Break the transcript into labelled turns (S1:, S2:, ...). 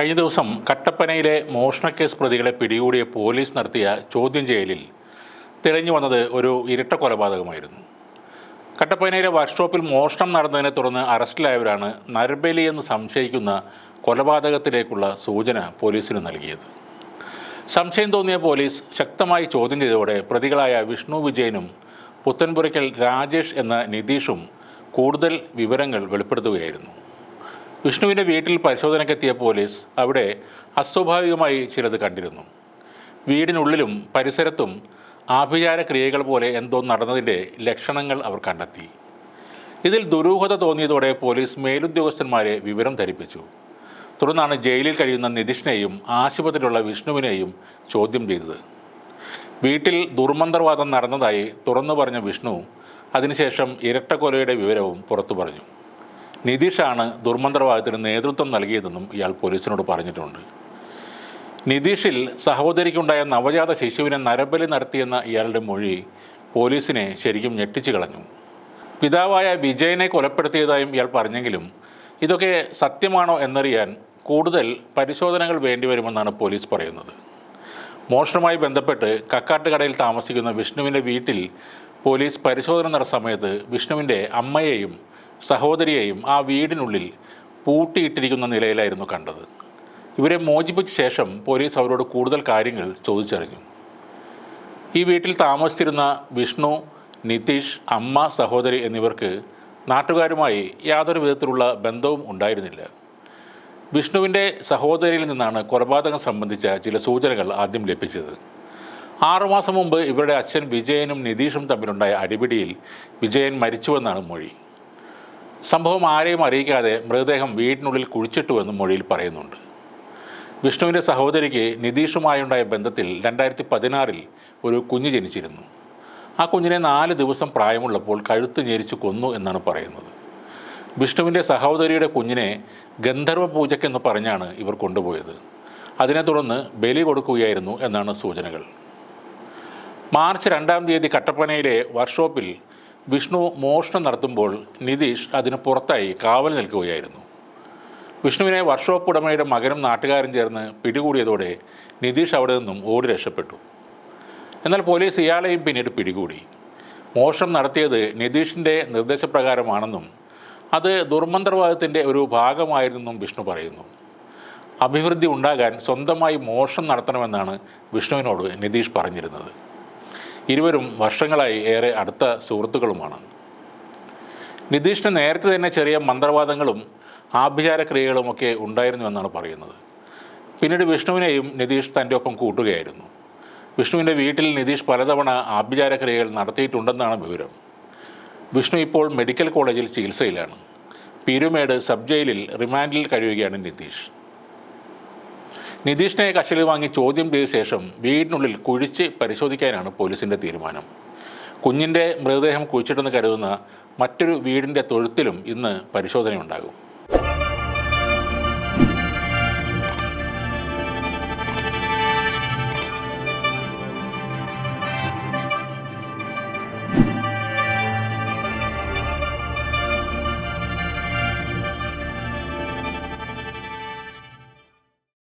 S1: കഴിഞ്ഞ ദിവസം കട്ടപ്പനയിലെ മോഷണക്കേസ് പ്രതികളെ പിടികൂടിയ പോലീസ് നടത്തിയ ചോദ്യം ചെയ്യലിൽ തെളിഞ്ഞു വന്നത് ഒരു ഇരട്ട കൊലപാതകമായിരുന്നു. കട്ടപ്പനയിലെ വർക്ക്ഷോപ്പിൽ മോഷണം നടന്നതിനെ തുടർന്ന് അറസ്റ്റിലായവരാണ് നരബലി എന്ന് സംശയിക്കുന്ന കൊലപാതകത്തിലേക്കുള്ള സൂചന പോലീസിന് നൽകിയത്. സംശയം തോന്നിയ പോലീസ് ശക്തമായി ചോദ്യം ചെയ്തതോടെ പ്രതികളായ വിഷ്ണു വിജയനും പുത്തൻപുരയ്ക്കൽ രാജേഷ് എന്ന നിതീഷും കൂടുതൽ വിവരങ്ങൾ വെളിപ്പെടുത്തുകയായിരുന്നു. വിഷ്ണുവിന്റെ വീട്ടിൽ പരിശോധനയ്ക്കെത്തിയ പോലീസ് അവിടെ അസ്വാഭാവികമായി ചിലത് കണ്ടിരുന്നു. വീടിനുള്ളിലും പരിസരത്തും ആഭിചാര ക്രിയകൾ പോലെ എന്തോ നടന്നതിന്റെ ലക്ഷണങ്ങൾ അവർ കണ്ടെത്തി. ഇതിൽ ദുരൂഹത തോന്നിയതോടെ പോലീസ് മേലുദ്യോഗസ്ഥന്മാരെ വിവരം ധരിപ്പിച്ചു. തുടർന്നാണ് ജയിലിൽ കഴിയുന്ന നിതീഷിനെയും ആശുപത്രിയിലുള്ള വിഷ്ണുവിനെയും ചോദ്യം ചെയ്തത്. വീട്ടിൽ ദുർമന്ത്രവാദം നടന്നതായി തുറന്നു പറഞ്ഞ വിഷ്ണു അതിനുശേഷം ഇരട്ടക്കൊലയുടെ വിവരവും പുറത്തു പറഞ്ഞു. നിതീഷാണ് ദുർമന്ത്രവാദത്തിന് നേതൃത്വം നൽകിയതെന്നും ഇയാൾ പോലീസിനോട് പറഞ്ഞിട്ടുണ്ട്. നിതീഷിൽ സഹോദരിക്കുണ്ടായ നവജാത ശിശുവിനെ നരബലി നടത്തിയെന്ന ഇയാളുടെ മൊഴി പോലീസിനെ ശരിക്കും ഞെട്ടിച്ചു കളഞ്ഞു. പിതാവായ വിജയനെ കൊലപ്പെടുത്തിയതായും ഇയാൾ പറഞ്ഞെങ്കിലും ഇതൊക്കെ സത്യമാണോ എന്നറിയാൻ കൂടുതൽ പരിശോധനകൾ വേണ്ടിവരുമെന്നാണ് പോലീസ് പറയുന്നത്. മോഷണവുമായി ബന്ധപ്പെട്ട് കക്കാട്ടുകടയിൽ താമസിക്കുന്ന വിഷ്ണുവിന്റെ വീട്ടിൽ പോലീസ് പരിശോധന നടന്ന സമയത്ത് വിഷ്ണുവിന്റെ അമ്മയെയും സഹോദരിയെയും ആ വീടിനുള്ളിൽ പൂട്ടിയിട്ടിരിക്കുന്ന നിലയിലായിരുന്നു കണ്ടത്. ഇവരെ മോചിപ്പിച്ച ശേഷം പോലീസ് അവരോട് കൂടുതൽ കാര്യങ്ങൾ ചോദിച്ചറിഞ്ഞു. ഈ വീട്ടിൽ താമസിച്ചിരുന്ന വിഷ്ണു നിതീഷ് അമ്മ സഹോദരി എന്നിവർക്ക് നാട്ടുകാരുമായി യാതൊരു വിധത്തിലുള്ള ബന്ധവും ഉണ്ടായിരുന്നില്ല. വിഷ്ണുവിന്റെ സഹോദരിയിൽ നിന്നാണ് കൊലപാതകം സംബന്ധിച്ച ചില സൂചനകൾ ആദ്യം ലഭിച്ചത്. ആറുമാസം മുമ്പ് ഇവരുടെ അച്ഛൻ വിജയനും നിതീഷും തമ്മിലുണ്ടായ അടിപിടിയിൽ വിജയൻ മരിച്ചുവെന്നാണ് മൊഴി. സംഭവം ആരെയും അറിയിക്കാതെ മൃതദേഹം വീടിനുള്ളിൽ കുഴിച്ചിട്ടുവെന്നും മൊഴിയിൽ പറയുന്നുണ്ട്. വിഷ്ണുവിന്റെ സഹോദരിക്ക് നിതീഷുമായുണ്ടായ ബന്ധത്തിൽ രണ്ടായിരത്തി പതിനാറിൽ ഒരു കുഞ്ഞ് ജനിച്ചിരുന്നു. ആ കുഞ്ഞിനെ നാല് ദിവസം പ്രായമുള്ളപ്പോൾ കഴുത്ത് ഞെരിച്ചു കൊന്നു എന്നാണ് പറയുന്നത്. വിഷ്ണുവിന്റെ സഹോദരിയുടെ കുഞ്ഞിനെ ഗന്ധർവ പൂജയ്ക്കെന്ന് പറഞ്ഞാണ് ഇവർ കൊണ്ടുപോയത്. അതിനെ തുടർന്ന് ബലി കൊടുക്കുകയായിരുന്നു എന്നാണ് സൂചനകൾ. മാർച്ച് രണ്ടാം തീയതി കട്ടപ്പനയിലെ വർക്ക്ഷോപ്പിൽ വിഷ്ണു മോഷണം നടത്തുമ്പോൾ നിതീഷ് അതിന് പുറത്തായി കാവൽ നിൽക്കുകയായിരുന്നു. വിഷ്ണുവിനെ വർക്ക്ഷോപ്പ് ഉടമയുടെ മകനും നാട്ടുകാരും ചേർന്ന് പിടികൂടിയതോടെ നിതീഷ് അവിടെ നിന്നും ഓടി രക്ഷപ്പെട്ടു. എന്നാൽ പോലീസ് ഇയാളെയും പിന്നീട് പിടികൂടി. മോഷണം നടത്തിയത് നിതീഷിന്റെ നിർദ്ദേശപ്രകാരമാണെന്നും അത് ദുർമന്ത്രവാദത്തിന്റെ ഒരു ഭാഗമായിരുന്നെന്നും വിഷ്ണു പറയുന്നു. അഭിവൃദ്ധി ഉണ്ടാകാൻ സ്വന്തമായി മോഷണം നടത്തണമെന്നാണ് വിഷ്ണുവിനോട് നിതീഷ് പറഞ്ഞിരുന്നത്. ഇരുവരും വർഷങ്ങളായി ഏറെ അടുത്ത സുഹൃത്തുക്കളുമാണ്. നിതീഷിന് നേരത്തെ തന്നെ ചെറിയ മന്ത്രവാദങ്ങളും ആഭിചാര ക്രിയകളുമൊക്കെ ഉണ്ടായിരുന്നു എന്നാണ് പറയുന്നത്. പിന്നീട് വിഷ്ണുവിനെയും നിതീഷ് തന്റെ ഒപ്പം കൂട്ടുകയായിരുന്നു. വിഷ്ണുവിന്റെ വീട്ടിൽ നിതീഷ് പലതവണ ആഭിചാര ക്രിയകൾ നടത്തിയിട്ടുണ്ടെന്നാണ് വിവരം. വിഷ്ണു ഇപ്പോൾ മെഡിക്കൽ കോളേജിൽ ചികിത്സയിലാണ്. പീരുമേട് സബ് ജയിലിൽ റിമാൻഡിൽ കഴിയുകയാണ് നിതീഷ്. നിതീഷിനെ കസ്റ്റഡിയിൽ വാങ്ങി ചോദ്യം ചെയ്ത ശേഷം വീടിനുള്ളിൽ കുഴിച്ച് പരിശോധിക്കാനാണ് പോലീസിന്റെ തീരുമാനം. കുഞ്ഞിന്റെ മൃതദേഹം കുഴിച്ചിട്ടെന്ന് കരുതുന്ന മറ്റൊരു വീടിന്റെ തൊഴുത്തിലും ഇന്ന് പരിശോധനയുണ്ടാകും.